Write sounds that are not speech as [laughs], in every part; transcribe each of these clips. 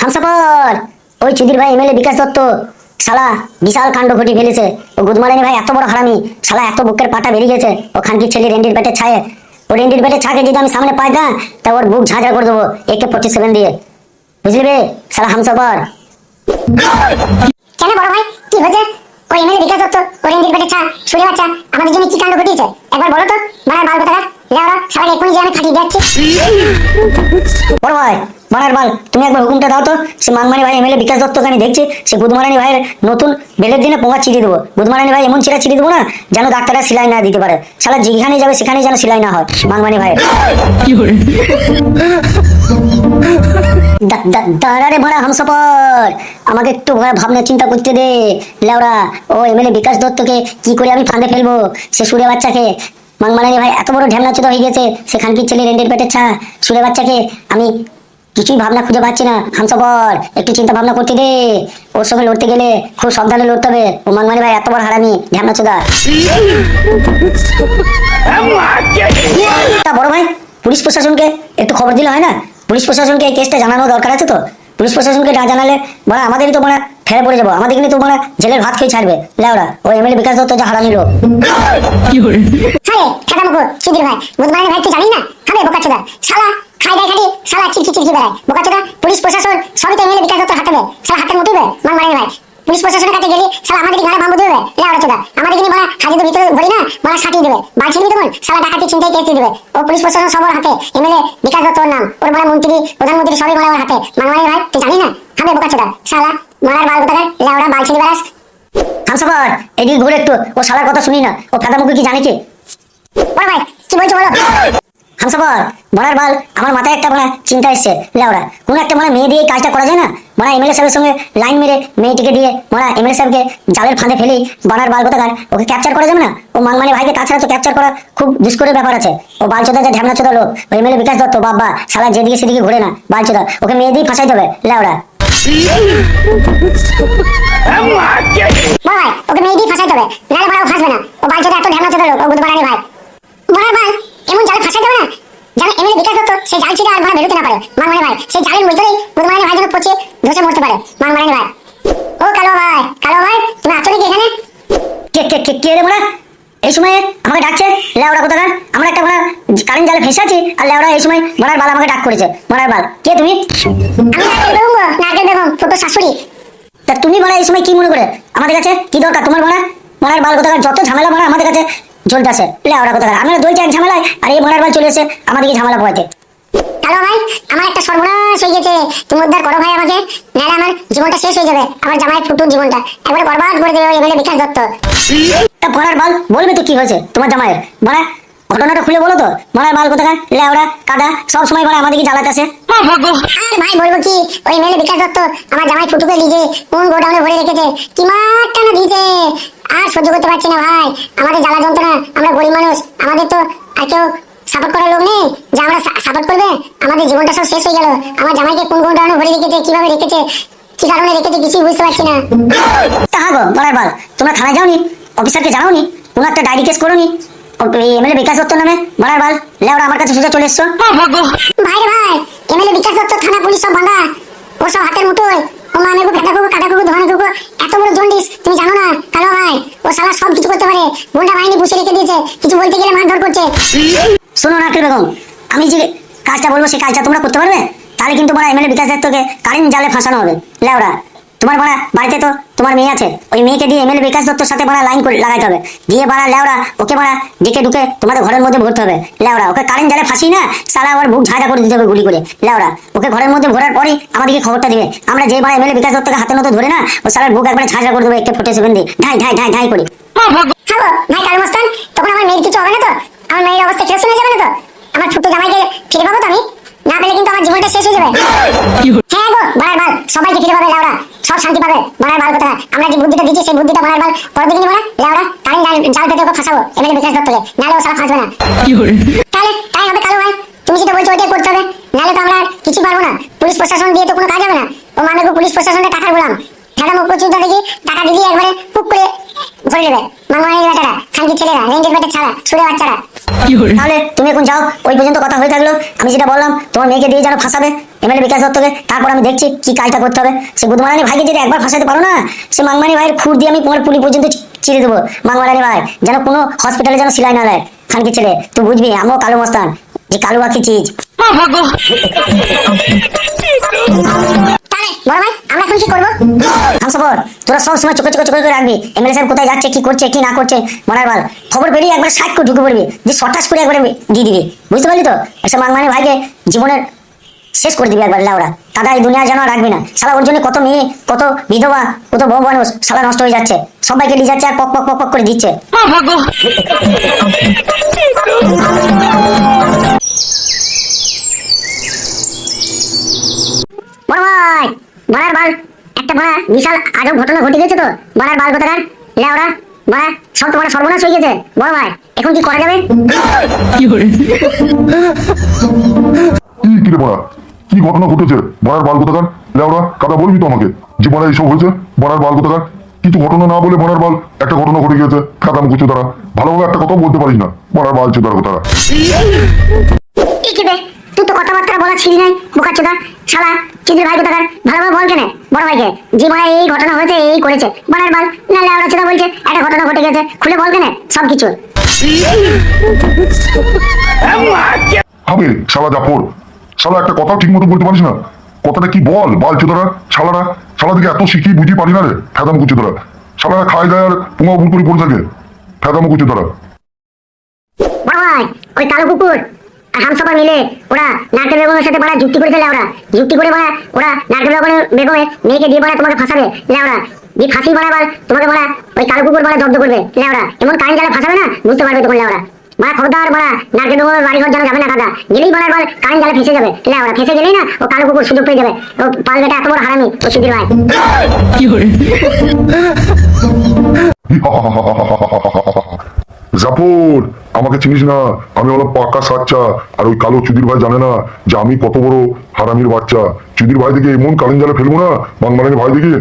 হামসাফর ওই চুদির ভাই এমএলএ বিকাশ দত্ত। শালা বিশাল কাণ্ড ঘটি ফেলেছে। ও গুদমারানি ভাই এত বড় হারামি। শালা এত বুকের পাটা বেরিয়ে গেছে। ও খানকির ছেলে রেন্ডির পেটে ছায়ে। ও রেন্ডির পেটে ছাকে যদি আমি সামনে পাই না তা ওর বুক ঝাঁঝরা করে দেবো একে ফোর্টি সেভেন দিয়ে। বুঝলি রে শালা হামসাফর। কেন বড় ভাই? কি হয়েছে? ওই এমএলএ বিকাশ দত্ত ওই পেটে ছা শুনে বাচ্চা আমাদের জন্য কি কাণ্ড ঘটিয়েছে? একবার বলো তো মারার বাল কথা লেওড়া সারা এক্ষুনি যে আমি ফাটিয়ে যাচ্ছি বড় ভাই মারার বাল তুমি একবার হুকুমটা দাও তো সে মানমানি ভাই এমএলএ বিকাশ দত্তকে আমি দেখছি সে গুদমারানি ভাইয়ের নতুন বেলের দিনে পোঙা ছিঁড়ে দেবো। গুদমারানি ভাই এমন ছিঁড়া ছিঁড়ে দেবো না যেন ডাক্তাররা সেলাই না দিতে পারে। শালা যেখানে যাবে সেখানেই যেন সেলাই না হয় মানমানি ভাইয়ের। দা- দা- দাঁড়া ভাড়া হামসাপর আমাকে একটু ভাবনা চিন্তা করতে দে লেওড়া ও এমএলএ বিকাশ দত্তকে কি করে আমি ফাঁদে ফেলব? সে সুরে বাচ্চাকে। মাংমারানি ভাই এত বড় ঢ্যামনাচুদা হয়ে গেছে। সেখান কি ছেলে রেন্ডের পেটের ছা সুরে বাচ্চাকে আমি কিছুই ভাবনা খুঁজে পাচ্ছি না। হামসাপর একটু চিন্তা ভাবনা করতে দে। ওর সঙ্গে লড়তে গেলে খুব সাবধানে লড়তে হবে। ও মাংমানি ভাই এত বড় হারামি ঢ্যামনাচুদা তা বড় ভাই পুলিশ প্রশাসনকে একটু খবর দিলে হয় না? পুলিশ প্রশাসনকে এই কেসটা জানানো দরকার আছে তো? পুলিশ প্রশাসনকে না জানালে মানে আমাদেরই তো মানে ফেলে পড়ে যাব। আমাদের কিন্তু মানে জেলের ভাত খেয়ে ছাড়বে। লেওরা ওই এমএলএ বিকাশ দত্ত যা হারানি লোক। আরে খাতা মুখো সুধীর ভাই বুধবারের ভাই তুই জানিস না? হবে বোকা চোদা শালা খাই দাই খাটি শালা চিরকি চিরকি বেড়ায়। বোকা চোদা পুলিশ প্রশাসন সবই তো এমএলএ বিকাশ দত্তর হাতে দেয় শালা হাতে মুঠি দেয় মাংমারের ভাই। পুলিশ প্রশাসনের কাছে গেলি, শালা আমাদের গাড়ি বাম্বু দেবে। লেওড়া চোদা আমাদের কিনে বলা হাজিদের ভিতরে ভরি না, বলা সাটিয়ে দেবে। বাল ছিড়বি তখন শালা, ডাকাতি চিন্তায় কেস দেবে। ও পুলিশ প্রশাসন সবার হাতে, এমএলএ বিকাশ দত্তর নাম, ওর বড় মন্ত্রী, প্রধানমন্ত্রী সবই বলা ওর হাতে। মাংমারের ভাই, তুই জানিস না? হবে বোকা চোদা, শালা, মারার বাল কোথাকার? লেওড়া বাল ছিড়ি বেড়াস। হামসাফর, এদিকে ঘুরে একটু, ও শালার কথা শুনি না। ও ফেদা কি জানে কি? বড় ভাই, কি বলছো বলো? হামসাফর বড়ার বাল আমার মাথায় একটা মানে চিন্তা এসছে। লেওড়া কোন একটা মানে মেয়ে দিয়ে কাজটা করা যায় না? মানে এমএলএ সাহেবের সঙ্গে লাইন মেরে মেয়েটিকে দিয়ে মানে এমএলএ সাহেবকে জালের ফাঁদে ফেলি বানার বাল কোথাকার? ওকে ক্যাপচার করা যাবে না? ও মাংমানি ভাইকে তাছাড়া তো ক্যাপচার করা খুব দুষ্করের ব্যাপার আছে। ও বালচোদা যে ঢ্যামনা চোদা লোক ও এমএলএ বিকাশ দত্ত বাবা শালা যেদিকে সেদিকে ঘুরে না বালচোদা। ওকে মেয়ে দিয়ে ফাঁসাই দেবে লেওড়া ভাই ওকে মেয়ে দিয়ে ফাঁসাইতে হবে নাহলে বড় ও ফাঁসবে না ও বাল চোদা এত ঢ্যামনা চোদা লোক ও বুধ বাড়ানি ভাই বড় ভাই এমন জালে ফাঁসাইতে হবে না যেন এমএলএ বিকাশ দত্ত সেই জাল ছিঁড়ে আর ভাড়া বেরোতে না পারে মাংমারানি ভাই। সেই জালের ভাই যেন পচে ধসে মরতে পারে। মাংমারানি ভাই। ও কালো ভাই কালো ভাই তুমি আছো নাকি এখানে? কে কে কে কে রে মোড়া এই সময় আমাকে ডাকছে? লেওড়া কোথাকার? আমরা একটা কারেন্ট জালে ফেসে আছি আর লেওড়া এই সময় বাল আমাকে ডাক করেছে। বাল। কে তুমি? নারকেল বেগম গো ছোট শাশুড়ি। তা তুমি এই সময় কি মনে করে? আমাদের কাছে কি দরকার তোমার বলা মরার বাল কোথাকার? যত ঝামেলা মারা আমাদের কাছে জ্বলতে আসে। লেওড়া কোথাকার? আমরা দইটা এক ঝামেলায় আর এই মরার বাল চলে এসে আমাদেরকে ঝামেলা পোয়াতে কালো ভাই আমার একটা সর্বনাশ হয়ে গেছে। তুমি উদ্ধার করো ভাই আমাকে নাহলে আমার জীবনটা শেষ হয়ে যাবে আমার জামাই ফুটুর জীবনটা। একবারে বরবাদ করে দেবে এমএলএ বিকাশ দত্ত। তা মরার বাল বলবে তো কি হয়েছে তোমার জামাইয়ের? মানে ঘটনাটা খুলে বলো তো। মরার বাল কোথাকার? লেওড়া কাদা সব সময় মানে আমাদেরকে জ্বালাতে আসে। আর ভাই বলব কি? ওই মেলে বিকাশ দত্ত আমার জামাই ফুটুকে লিজে কোন গোডাউনে ভরে রেখেছে। কি মারটা না দিয়েছে? আর সহ্য করতে পারছি না ভাই। আমাদের জ্বালা যন্ত্রণা আমরা গরিব মানুষ। আমাদের তো আর কেউ সাপোর্ট করার লোক নেই? যে আমরা সাপোর্ট করবে আমাদের জীবনটা সব শেষ হয়ে গেল। আমার জামাইকে কোন গোডাউনে ভরে রেখেছে কীভাবে রেখেছে কি কারণে রেখেছে কিছুই বুঝতে পারছি না। তা গো মরার বাল তোমরা থানায় যাওনি? অফিসারকে জানাওনি? কোনো একটা ডায়েরি কেস করোনি? এমএলএ বিকাশ দত্ত নামে? মরার বাল লেওড়া আমার কাছে সোজা চলে এসছো। ভাই রে ভাই এমএলএ বিকাশ দত্ত থানা পুলিশ সব বাঁধা ও সব হাতের মুঠোয়। ও মানে গো ভেদা কুকু কাটা কুকু ধোয়ানো কুকু এত বড় জন্ডিস তুমি জানো না? কালো ভাই ও শালা সব কিছু করতে পারে। গুন্ডা বাহিনী বসে রেখে দিয়েছে। কিছু বলতে গেলে মারধর করছে। শোনো নাকিল বেগম আমি যে কাজটা বলব সেই কাজটা তোমরা করতে পারবে? তাহলে কিন্তু তোমার এমএলএ বিকাশ দত্তকে কারেন্ট জালে ফাঁসানো হবে। লেওড়া তোমার বাড়া বাড়িতে তো তোমার মেয়ে আছে ওই মেয়েকে দিয়ে এমএলএ বিকাশ দত্তর সাথে বাড়া লাইন করে লাগাইতে হবে। দিয়ে বাড়া লেওড়া ওকে বাড়া ডেকে ঢুকে তোমাদের ঘরের মধ্যে ভরতে হবে। লেওড়া ওকে কারেন্ট জালে ফাঁসি না সারা আবার বুক ঝাঁটা করে দিতে হবে গুলি করে। লেওড়া ওকে ঘরের মধ্যে ভরার পরই আমাদেরকে খবরটা দিবে। আমরা যে বাড়া এমএলএ বিকাশ দত্তকে হাতের মতো ধরে না ও সারার বুক একবারে ঝাঁঝরা করে দেবে একে ফোটে সেভেন দিয়ে ঢাই ঢাই ঢাই ঢাই করে। হ্যাঁ গো, ভাই কালো মস্তান তখন আমার মেয়ের কিছু হবে না তো? আমার মেয়ের অবস্থা কেউ শুনে যাবে না তো? আমার ছোট জামাইকে ফিরে পাবো তো আমি? না পেলে কিন্তু আমার জীবনটা শেষ হয়ে যাবে। হ্যাঁ গো বাড়ার বাল সবাইকে ফিরে পাবে লাউড়া সব শান্তি পাবে। বাড়ার বাল কথা আমরা যে বুদ্ধিটা দিচ্ছি সেই বুদ্ধিটা বাড়ার বাল করে দেখিনি বলা লাউড়া কারেন্ট জাল জাল পেতে ওকে ফাঁসাবো এমএলএ বিকাশ দত্তকে। নাহলে ও সারা ফাঁসবে না। তাহলে তাই হবে কালো ভাই। তুমি যেটা বলছো ওইটাই করতে হবে। নাহলে তো আমরা কিছু পারব না। পুলিশ প্রশাসন দিয়ে তো কোনো কাজ হবে না। ও মানে গো পুলিশ প্রশাসনের টাকার গোলাম। ঢাকা মুখ্য চুদা দেখি টাকা দিলি একবারে হুক করে ধরে নেবে মাংমারানি বেটারা খানকি ছেলেরা রেঞ্জের বেটে ছাড়া সুরে বাচ্চারা। তাহলে তুমি এখন যাও ওই পর্যন্ত কথা হয়ে থাকল। আমি যেটা বললাম তোমার মেয়েকে দিয়ে যেন ফাঁসাবে এমএলএ বিকাশ দত্তকে। তারপর আমি দেখছি কি কাজটা করতে হবে। সে বুধমারানি ভাইকে যদি একবার ফাঁসাতে পারো না সে মাংমানি ভাইয়ের খুর দিয়ে আমি তোমার পুলি পর্যন্ত চিরে দেবো। মাংমারানি ভাই যেন কোনো হসপিটালে যেন সিলাই না দেয়। খানকি ছেলে তুই বুঝবি আমিও কালো মস্তান যে কালো বাকি চিজ। [laughs] বড় ভাই, আমরা এখন কি করব? তোরা সব সময় চোখে চোখে চোখে করে রাখবি এমএলএ কোথায় যাচ্ছে, কি করছে, কি না করছে, মরার বাল। খবর পেরিয়ে একবার করে ঢুকে পড়বি, যে করে একবারে দিয়ে দিবি। বুঝতে পারলি তো? এসব মাংমানি ভাইকে জীবনের শেষ করে দিবি একবার লাউরা। দাদা, এই দুনিয়া যেন রাখবি না। সালা ওর জন্য কত মেয়ে, কত বিধবা, কত বউ মানুষ সালা নষ্ট হয়ে যাচ্ছে। সবাইকে নিয়ে যাচ্ছে আর পক পক পক পক করে দিচ্ছে। ভাই বড়ার বাল একটা বড়া বিশাল আজব ঘটনা ঘটে গেছে তো। বড়ার বাল কোথাকার? লেওরা বড়া সব তোমার সর্বনাশ হয়ে গেছে। বড় ভাই এখন কি করা যাবে? কি কিরে? বড়া কি ঘটনা ঘটেছে? বড়ার বাল কোথাকার? লেওড়া কাদা বলবি তো আমাকে? যে বড়া এইসব হয়েছে? বড়ার বাল কোথাকার? কিছু ঘটনা না বলে বড়ার বাল একটা ঘটনা ঘটে গিয়েছে কাদা মুখুচু তারা ভালোভাবে একটা কথাও বলতে পারিস না। বড়ার বাল চুদার কোথাকা কি কিবে তুই তো কথাবার্তা বলা ছিলি নাই? বোকা চোদা শালা চিদির ভাই কোথাকার? ভালোভাবে বল কেন বড় ভাইকে। যে বড়া এই ঘটনা হয়েছে এই করেছে। বড়ার বাল না লেওরা চোদা বলছে একটা ঘটনা ঘটে গেছে। খুলে বল কেন সব কিছু হবে শালা জাফর শালা একটা কথা ঠিক মতো বলতে পারিস না। কথাটা কি বল বাল চোদারা শালারা? শালা দিকে এত শিখিয়ে বুঝি পারি না রে ফেদাম কুচু তারা শালারা খায় দায় আর পুঙা ভুল করে পড়ে থাকে ফেদাম কুচু তারা ভাই ওই কালো কুকুর আর হামসাফার মিলে ওরা নারকেল বেগমের সাথে বড়া যুক্তি করেছে ওরা যুক্তি করে বড়া ওরা নারকেল বেগমের বেগমে মেয়েকে দিয়ে বড়া তোমাকে ফাঁসাবে লেওরা। দিয়ে ফাঁসি বড়া তোমাকে বড়া ওই কালো কুকুর বড়া জব্দ করবে লেওরা। এমন কারেন্ট জালে ফাঁসাবে না বুঝতে পারবে তখন লেওরা। বড়া খবরদার বড়া নারকেল বেগমের বাড়ি ঘর জানা যাবে না দাদা। গেলেই বড়া বল কারেন্ট জালে ফেসে যাবে লেওরা। ফেসে গেলেই না ও কালো কুকুর সুযোগ পেয়ে যাবে। ও পাল বেটা এত বড় হারামি ও সুধীর ভাই [laughs] জাফর আমাকে চিনিস না। আমি হলাম পাক্কা সাচ্চা, আর ওই কালো চুদির ভাই জানে না যে আমি কত বড় হারামির বাচ্চা। চুদির ভাই দিকে এমন কারেন্ট জালে ফেলব না? বাংমানি ভাই দিকে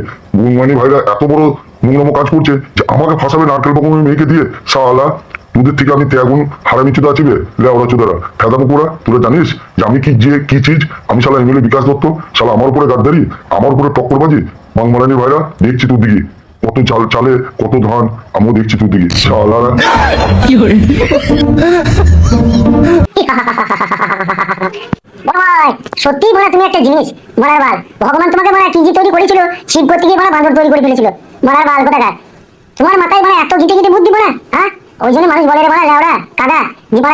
গুনমানি ভাইরা এত বড় নোংরামো কাজ করছে যে আমাকে ফাঁসাবে নারকেল বকমের মেয়েকে দিয়ে? শালা, তোদের থেকে আমি ত্যাগুন হারামি চুদা আছি রে লেওড়া চুদারা। ফেদা মুকুরা তোরা জানিস যে আমি কি যে, কি চিজ? আমি শালা এমএলএ বিকাশ দত্ত। শালা আমার উপরে গাদ্দারি, আমার উপরে টক্করবাজি বাংমারানি ভাইরা, দেখছি তোর দিকে। কত চাল চালে কত ধান আমিও দেখছি তোর দিকে। শালারা বড় ভাই তুমি একটা জিনিস বাল। ভগবান তোমাকে কি তৈরি করেছিল? শিব করতে গিয়ে বড়া বাঁদর তৈরি করে ফেলেছিল। বাল কোথাকার? তোমার মাথায় বড়া এত গিটে গিটে বুদ্ধি বড়া হ্যাঁ? ওই জন্য মানুষ বলে রে লেওড়া কাদা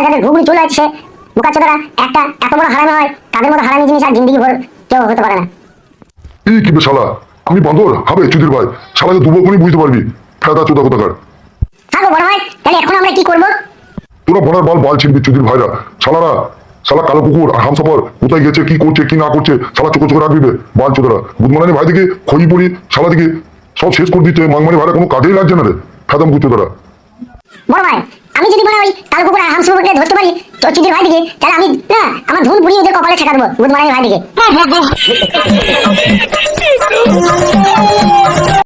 যাদের ঘুগড়ি চলে আসছে একটা এত বড় হারামি হয় তাদের মতো হারামি জিনিস আর জিন্দগি ভর কেউ হতে পারে না। এই কি আমি বাঁদর হবে চুদির ভাই। শালাকে দুবক্ষণই বুঝতে পারবি। ফেদা চোদা কোথাকার। থাকো বড় ভাই তাহলে এখন আমরা কি করব? তোরা বড়ার বাল বাল ছিড়বি চুদির ভাইরা। শালারা শালা কালো কুকুর আর হামসাফর কোথায় গেছে কি করছে কি না করছে শালা চোখে চোখে রাখবি বাল চোদারা। বুধমারানি ভাই দিকে খই পড়ি শালা দিকে সব শেষ করে দিচ্ছে মাংমানি ভাইরা কোনো কাজেই লাগছে না রে। কুচো তারা বড় ভাই আমি যদি মনে ওই কালো কুকুর আর হামসুকে ধরতে পারি তো চিদির ভাই দিকে তাহলে আমি, না, আমার ভুল পুড়িয়ে ওদের কপালে ছেঁকা দেবো বুধমানের ভাই দিকে